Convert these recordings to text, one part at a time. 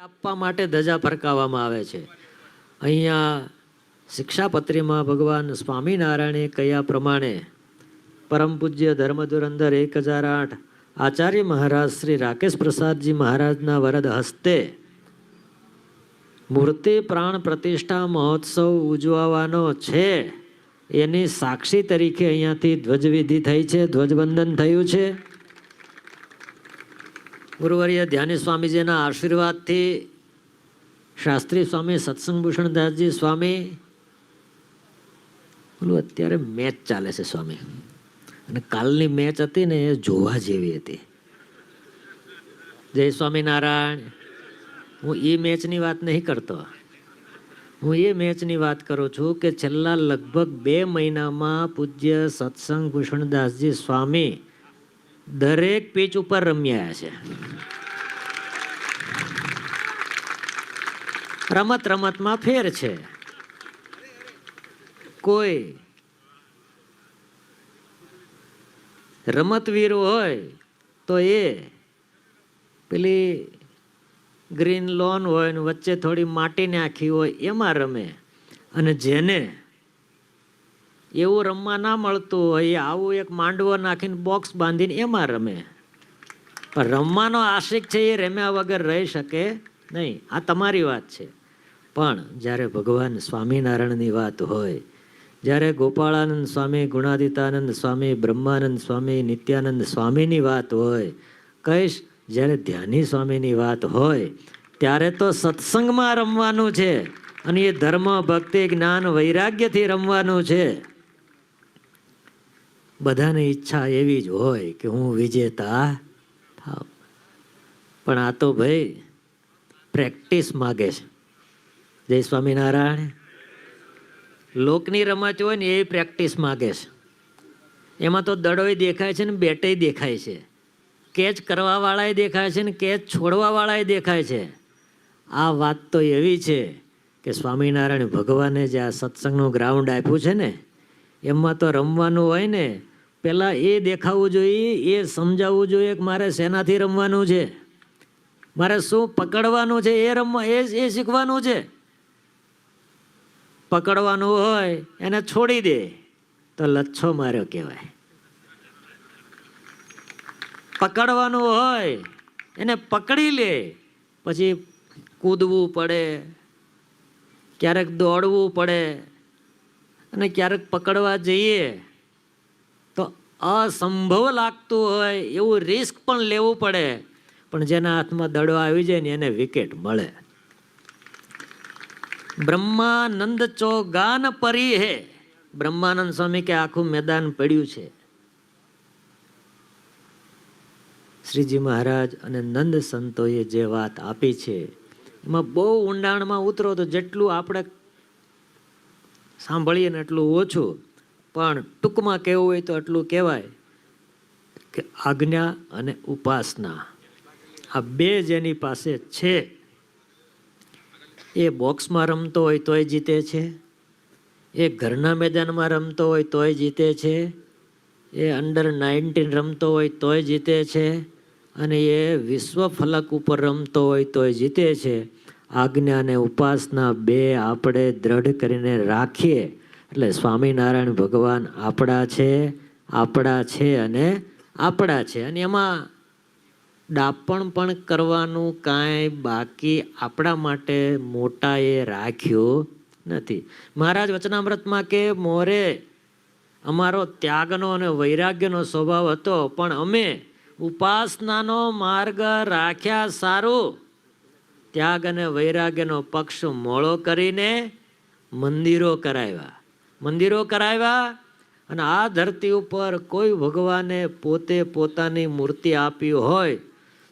આપવા માટે ધજા ફરકાવવામાં આવે છે. અહીંયા શિક્ષાપત્રીમાં ભગવાન સ્વામિનારાયણે કયા પ્રમાણે પરમ પૂજ્ય ધર્મધુરંદર એક હજાર આઠ આચાર્ય મહારાજ શ્રી રાકેશ પ્રસાદજી મહારાજના વરદ હસ્તે મૂર્તિ પ્રાણ પ્રતિષ્ઠા મહોત્સવ ઉજવવાનો છે. એની સાક્ષી તરીકે અહીંયાથી ધ્વજવિધિ થઈ છે, ધ્વજવંદન થયું છે. ગુરુવર્ય ધ્યાની સ્વામીજીના આશીર્વાદથી શાસ્ત્રી સ્વામી સત્સંગ ભૂષણદાસજી સ્વામી બોલું અત્યારે મેચ ચાલે છે સ્વામી. અને કાલની મેચ હતી ને એ જોવા જેવી હતી. જય સ્વામિનારાયણ. હું એ મેચની વાત નહીં કરતો. હું એ મેચની વાત કરું છું કે છેલ્લા લગભગ બે મહિનામાં પૂજ્ય સત્સંગ ભૂષણદાસજી સ્વામી દરેક પીચ ઉપર રમ્યા છે. રમત રમતમાં ફેર છે. કોઈ રમતવીર હોય તો એ પેલી ગ્રીન લોન હોય ને વચ્ચે થોડી માટી નાખી હોય એમાં રમે. અને જેને એવું રમવા ના મળતું હોય આવું એક માંડવો નાખીને બોક્સ બાંધીને એમાં રમે. પણ રમવાનો આશિક છે એ રમ્યા વગર રહી શકે નહીં. આ તમારી વાત છે. પણ જ્યારે ભગવાન સ્વામિનારાયણની વાત હોય, જ્યારે ગોપાળાનંદ સ્વામી, ગુણાદિતાનંદ સ્વામી, બ્રહ્માનંદ સ્વામી, નિત્યાનંદ સ્વામીની વાત હોય કહીશ જ્યારે ધ્યાની સ્વામીની વાત હોય, ત્યારે તો સત્સંગમાં રમવાનું છે અને એ ધર્મ, ભક્તિ, જ્ઞાન, વૈરાગ્યથી રમવાનું છે. બધાની ઈચ્છા એવી જ હોય કે હું વિજેતા થાવ પણ આ તો ભાઈ પ્રેક્ટિસ માગે છે. જય સ્વામિનારાયણ. લોકની રમત હોય ને એ પ્રેક્ટિસ માગે છે. એમાં તો દડોય દેખાય છે ને બેટેય દેખાય છે. કેચ કરવાવાળાએ દેખાય છે ને કેચ છોડવાવાળાએ દેખાય છે. આ વાત તો એવી છે કે સ્વામિનારાયણ ભગવાને જે આ સત્સંગનું ગ્રાઉન્ડ આપ્યું છે ને, એમાં તો રમવાનું હોય ને પહેલાં એ દેખાવું જોઈએ, એ સમજાવવું જોઈએ કે મારે શેનાથી રમવાનું છે. મારે શું પકડવાનું છે, એ રમવા, એ એ શીખવાનું છે. પકડવાનું હોય, એને છોડી દે. તો લચ્છો માર્યો કહેવાય. પકડવાનું હોય, એને પકડી લે. પછી કૂદવું પડે, ક્યારેક દોડવું પડે, અને ક્યારેક પકડવા જઈએ, તો અસંભવ લાગતું હોય, એવું રિસ્ક પણ લેવું પડે. પણ જેના હાથમાં દડો આવી જાય ને એને વિકેટ મળે. બ્રહ્માનંદ ચોગાન પરી હે. બ્રહ્માનંદ સ્વામી કે આખું મેદાન પડ્યું છે. શ્રીજી મહારાજ અને નંદ સંતોએ જે વાત આપી છે, એમાં બહુ ઊંડાણમાં ઉતરો તો જેટલું આપણે સાંભળીએ ને એટલું ઓછું, પણ ટૂંકમાં કહેવું હોય તો એટલું કહેવાય કે આજ્ઞા અને ઉપાસના આ બે જેની પાસે છે. એ બોક્સમાં રમતો હોય તોય જીતે છે. એ ઘરના મેદાનમાં રમતો હોય તોય જીતે છે. એ અંડર નાઇન્ટીન રમતો હોય તોય જીતે છે. અને એ વિશ્વ ફલક ઉપર રમતો હોય તોય જીતે છે. આજ્ઞા અને ઉપાસના બે આપણે દ્રઢ કરીને રાખીએ. એટલે સ્વામિનારાયણ ભગવાન આપણા છે આપણા છે અને આપણા છે. અને એમાં ડાપણ પણ કરવાનું કાંઈ બાકી આપણા માટે મોટાએ રાખ્યું નથી. મહારાજ વચનામૃતમાં કે, મોરે, અમારો ત્યાગનો અને વૈરાગ્યનો સ્વભાવ હતો, પણ અમે ઉપાસનાનો માર્ગ રાખ્યા સારું. ત્યાગ અને વૈરાગ્યનો પક્ષ મોળો કરીને મંદિરો કરાવ્યા. મંદિરો કરાવ્યા અને આ ધરતી ઉપર કોઈ ભગવાને પોતે પોતાની મૂર્તિ આપી હોય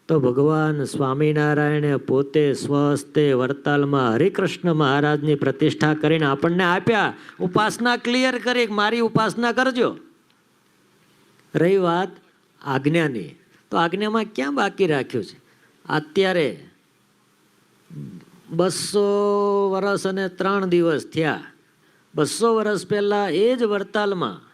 તો ભગવાન સ્વામિનારાયણે પોતે સ્વસ્તે વર્તાલમાં હરિકૃષ્ણ મહારાજની પ્રતિષ્ઠા કરીને આપણને આપ્યા. ઉપાસના ક્લિયર કરી મારી ઉપાસના કરજો. રહી વાત આજ્ઞાની. તો આજ્ઞામાં ક્યાં બાકી રાખ્યું છે? અત્યારે બસો વર્ષ અને ત્રણ દિવસ થયા. બસો વર્ષ પહેલાં એ જ વરતાલમાં